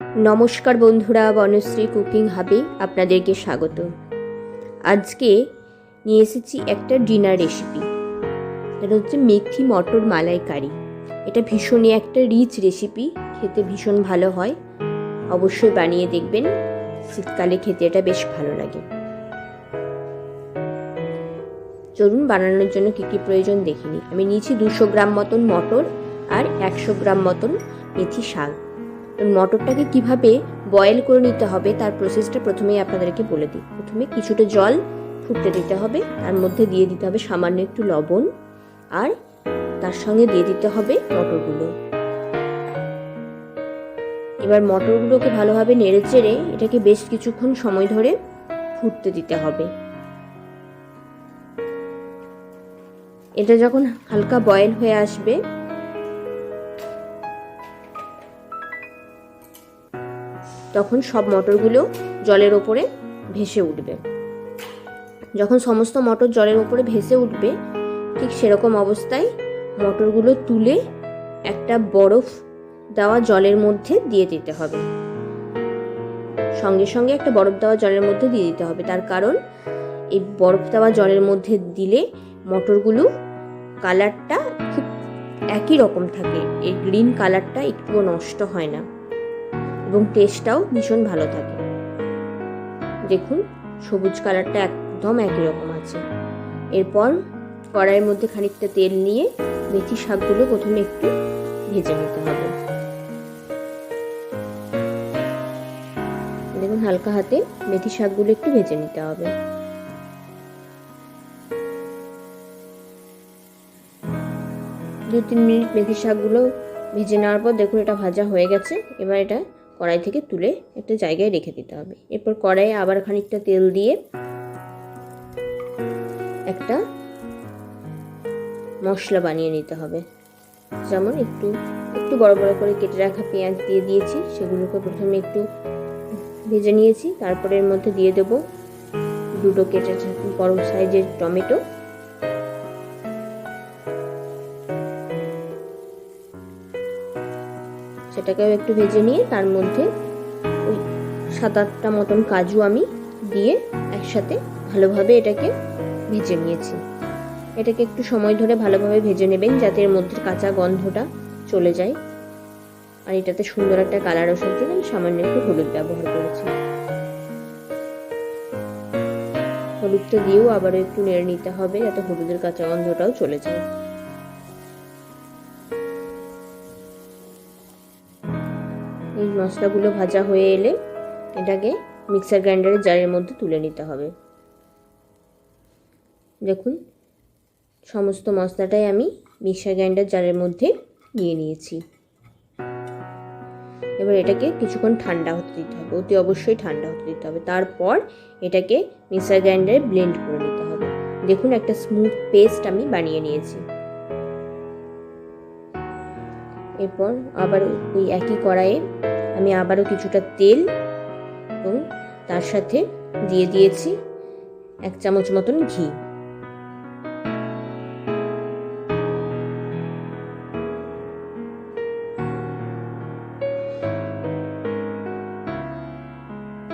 নমস্কার বন্ধুরা, বনশ্রী কুকিং হাবে আপনাদেরকে স্বাগত। আজকে নিয়ে এসেছি একটা ডিনার রেসিপি। এটা হচ্ছে মেথি মটর মালাইকারি। এটা ভীষণই একটা রিচ রেসিপি খেতে ভীষণ ভালো হয়। অবশ্যই বানিয়ে দেখবেন, শীতকালে খেতে এটা বেশ ভালো লাগে। চলুন, বানানোর জন্য কী কী প্রয়োজন দেখিনি আমি নিয়েছি দুশো গ্রাম মতন মটর আর একশো গ্রাম মতন মেথি শাক। মটরটাকে কীভাবে বয়েল করে নিতে হবে, তার প্রসেসটা প্রথমেই আপনাদেরকে বলে দিই। প্রথমে কিছুটা জল ফুটতে দিতে হবে, তার মধ্যে দিয়ে দিতে হবে সামান্য একটু লবণ, আর তার সঙ্গে দিয়ে দিতে হবে মটরগুলো। এবার মটরগুলোকে ভালোভাবে নেড়ে চেড়ে এটাকে বেশ কিছুক্ষণ সময় ধরে ফুটতে দিতে হবে। এটা যখন হালকা বয়েল হয়ে আসবে তখন সব মটরগুলো জলের ওপরে ভেসে উঠবে। যখন সমস্ত মটর জলের ওপরে ভেসে উঠবে, ঠিক সেরকম অবস্থায় মটরগুলো তুলে একটা বরফ দেওয়া জলের মধ্যে দিয়ে দিতে হবে। সঙ্গে সঙ্গে একটা বরফ দেওয়া জলের মধ্যে দিয়ে দিতে হবে। তার কারণ, এই বরফ দেওয়া জলের মধ্যে দিলে মটরগুলো কালারটা খুব একই রকম থাকে। এই গ্রিন কালারটা একটুও নষ্ট হয় না। এবং টেস্টটাও ভীষণ ভালো থাকে। দেখুন, সবুজ কালারটা একদম একই রকম আছে। এরপর কড়াইয়ের মধ্যে খানিকটা তেল নিয়ে মেথি শাকগুলো প্রথমে একটু ভেজে নিতে হবে। দেখুন, হালকা হাতে মেথি শাকগুলো একটু ভেজে নিতে হবে। দু তিন মিনিট মেথি শাকগুলো ভেজে নেওয়ার পর দেখুন, এটা ভাজা হয়ে গেছে। এবার এটা কড়াই থেকে তুলে একটা জায়গায় রেখে দিতে হবে। এরপর কড়াইয়ে আবার খানিকটা তেল দিয়ে একটা মশলা বানিয়ে নিতে হবে। যেমন একটু একটু বড় বড় করে কেটে রাখা পেঁয়াজ দিয়ে দিয়েছি, সেগুলোকে প্রথমে একটু ভেজে নিয়েছি। তারপরে এর মধ্যে দিয়ে দেব দুটো কেটে বড় সাইজের টমেটো। সেটাকেও একটু ভেজে নিয়ে তার মধ্যে ওই সাত আটটা মতন কাজু আমি দিয়ে একসাথে ভালোভাবে এটাকে ভেজে নিয়েছি। এটাকে একটু সময় ধরে ভালোভাবে ভেজে নেবেন যাতে এর মধ্যে কাঁচা গন্ধটা চলে যায়। আর এটাতে সুন্দর একটা কালার ওষুধ দিলেন সামান্য একটু হলুদ ব্যবহার করেছি। হলুদটা দিয়েও আবারও একটু নেড়ে নিতে হবে যাতে হলুদের কাঁচা গন্ধটাও চলে যায়। মশলাগুলো ভাজা হয়ে এলে এটাকে মিক্সার গ্রাইন্ডারের জারের মধ্যে তুলে নিতে হবে। দেখুন, সমস্ত মশলাটাই আমি মিক্সার গ্রাইন্ডার জারের মধ্যে নিয়ে নিয়েছি। এবার এটাকে কিছুক্ষণ ঠান্ডা হতে দিতে হবে, অতি অবশ্যই ঠান্ডা হতে দিতে হবে। তারপর এটাকে মিক্সার গ্রাইন্ডারে ব্লেন্ড করে নিতে হবে। দেখুন, একটা স্মুথ পেস্ট আমি বানিয়ে নিয়েছি। এরপর আবার ওই একই কড়াইয়ে আমি আবারও কিছুটা তেল এবং তার সাথে দিয়ে দিয়েছি এক চামচ মতন ঘি।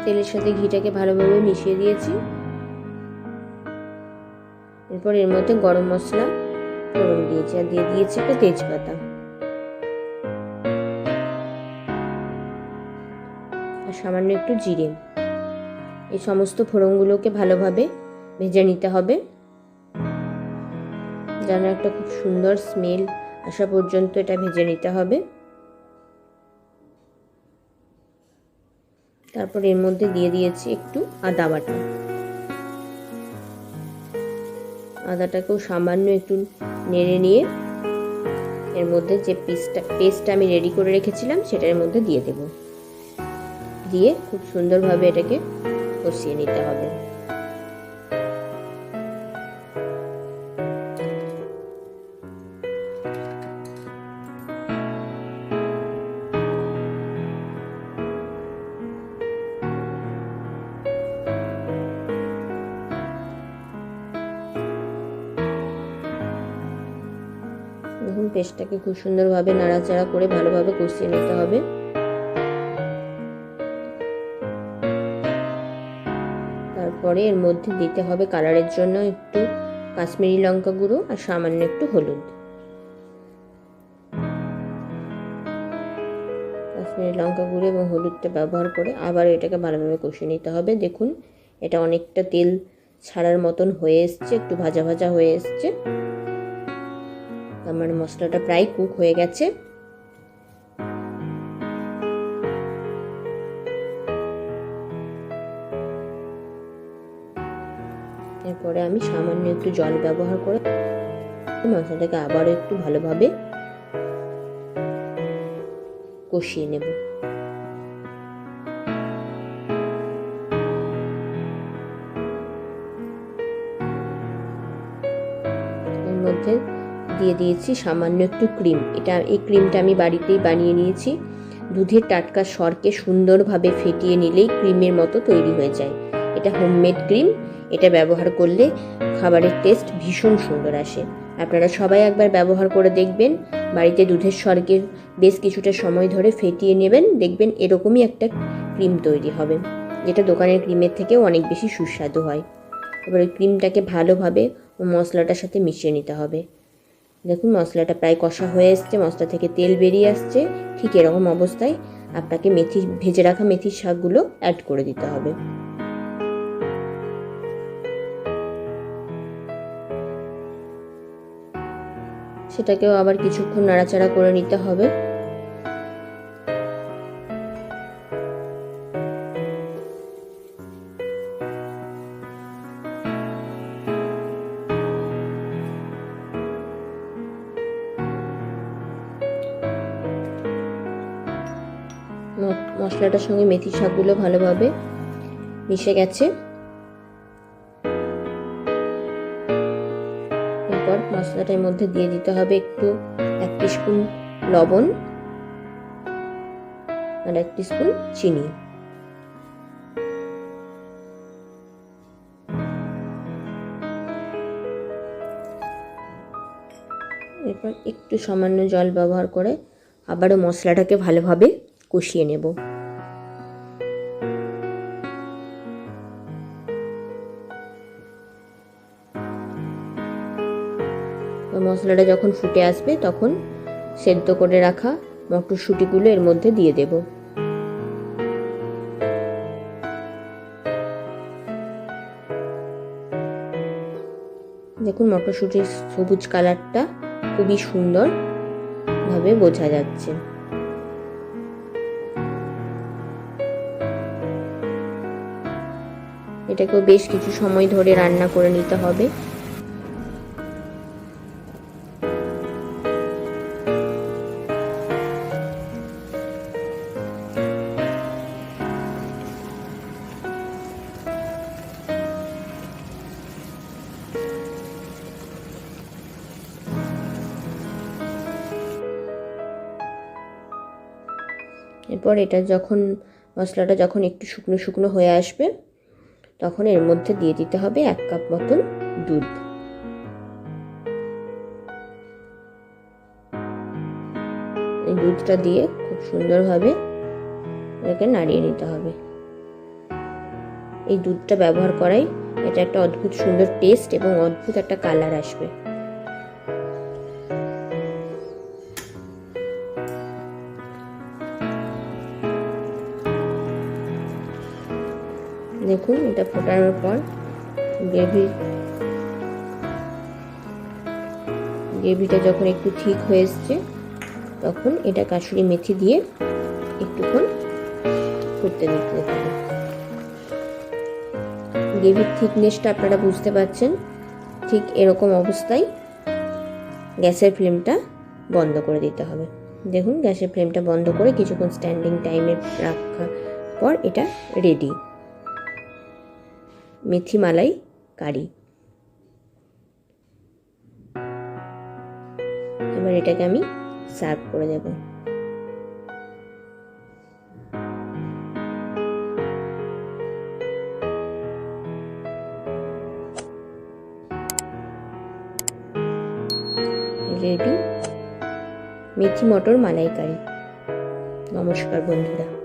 তেলের সাথে ঘিটাকে ভালোভাবে মিশিয়ে দিয়েছি। এরপর এর মধ্যে গরম মশলা ফোড়ন দিয়েছি আর দিয়ে দিয়েছি একটা তেজপাতা। সামান্য একটু জিরে। এই সমস্ত ফোড়নগুলোকে ভালোভাবে ভেজে নিতে হবে। যেন একটা খুব সুন্দর স্মেল আসা পর্যন্ত এটা ভেজে নিতে হবে। তারপর এর মধ্যে দিয়ে দিয়েছি একটু আদা বাটা। আদাটাকেও সামান্য একটু নেড়ে নিয়ে এর মধ্যে যে পেস্টটা পেস্টটা আমি রেডি করে রেখেছিলাম, সেটার মধ্যে দিয়ে দেব। দিয়ে খুব সুন্দরভাবে এটাকে কষিয়ে নিতে হবে। পেস্টটাকে খুব সুন্দরভাবে নাড়াচাড়া করে ভালোভাবে কষিয়ে নিতে হবে। এরপরে এর মধ্যে দিতে হবে কালারের জন্য একটু কাশ্মীরি লঙ্কা গুঁড়ো আর সামান্য একটু হলুদ। কাশ্মীরি লঙ্কা গুঁড়ো এবং হলুদটা ব্যবহার করে আবার এটাকে ভালোভাবে কষিয়ে নিতে হবে। দেখুন, এটা অনেকটা তেল ছাড়ার মতন হয়ে এসছে, একটু ভাজা ভাজা হয়ে এসছে। আমার মশলাটা প্রায় কুক হয়ে গেছে। এরপরে আমি সামান্য একটু জল ব্যবহার করে মশলাটাকে আবারও একটু ভালোভাবে কষিয়ে নেব। এর মধ্যে দিয়ে দিয়েছি সামান্য একটু ক্রিম। এটা, এই ক্রিমটা আমি বাড়িতেই বানিয়ে নিয়েছি। দুধের টাটকা সরকে সুন্দরভাবে ফেটিয়ে নিলেই ক্রিমের মতো তৈরি হয়ে যায়। এটা হোমমেড ক্রিম। এটা ব্যবহার করলে খাবারের টেস্ট ভীষণ সুন্দর আসে। আপনারা সবাই একবার ব্যবহার করে দেখবেন। বাড়িতে দুধের স্বর্গে বেশ কিছুটা সময় ধরে ফেটিয়ে নেবেন, দেখবেন এরকমই একটা ক্রিম তৈরি হবে। যেটা দোকানের ক্রিমের থেকেও অনেক বেশি সুস্বাদু হয়। এবার ওই ক্রিমটাকে ভালোভাবে ও মশলাটার সাথে মিশিয়ে নিতে হবে। দেখুন, মশলাটা প্রায় কষা হয়ে এসছে, মশলা থেকে তেল বেরিয়ে আসছে। ঠিক এরকম অবস্থায় আপনাকে মেথি, ভেজে রাখা মেথির শাকগুলো অ্যাড করে দিতে হবে। সেটাকেও আবার কিছুক্ষণ নাড়াচাড়া করে নিতে হবে। মশলাটার সঙ্গে মেথি শাকগুলো ভালোভাবে মিশে গেছে। মশলাটার মধ্যে দিয়ে দিতে হবে একটু, এক স্পুন লবণ আর এক স্পুন চিনি। এরপর একটু সামান্য জল ব্যবহার করে আবারও মশলাটাকে ভালোভাবে কষিয়ে নেব। মশলাটা যখন ফুটে আসবে, তখন সেদ্ধ করে রাখা মটরশুঁটিগুলো এর মধ্যে দিয়ে দেব। দেখুন, মটরশুঁটির সবুজ কালারটা খুবই সুন্দর ভাবে বোঝা যাচ্ছে। এটাকেও বেশ কিছু সময় ধরে রান্না করে নিতে হবে। এরপর এটা যখন, মশলাটা যখন একটু শুকনো শুকনো হয়ে আসবে, তখন এর মধ্যে দিয়ে দিতে হবে এক কাপ মতন দুধ। এই দুধটা দিয়ে খুব সুন্দরভাবে এটাকে নাড়িয়ে নিতে হবে। এই দুধটা ব্যবহার করাই এটা একটা অদ্ভুত সুন্দর টেস্ট এবং অদ্ভুত একটা কালার আসবে। দেখুন, এটা ফোটানোর পর গ্রেভি গ্রেভিটা যখন একটু ঠিক হয়ে এসছে, তখন এটা কাশুরি মেথি দিয়ে একটুক্ষণ ফুটতে দিতে হবে। গ্রেভির থিকনেসটা আপনারা বুঝতে পারছেন। ঠিক এরকম অবস্থায় গ্যাসের ফ্লেমটা বন্ধ করে দিতে হবে। দেখুন, গ্যাসের ফ্লেমটা বন্ধ করে কিছুক্ষণ স্ট্যান্ডিং টাইমে রাখার পর এটা রেডি। মেথি মালাই কারি। এবার এটাকে আমি সার্ভ করে দেব রেডি মেথি মটর মালাইকারি। নমস্কার বন্ধুরা।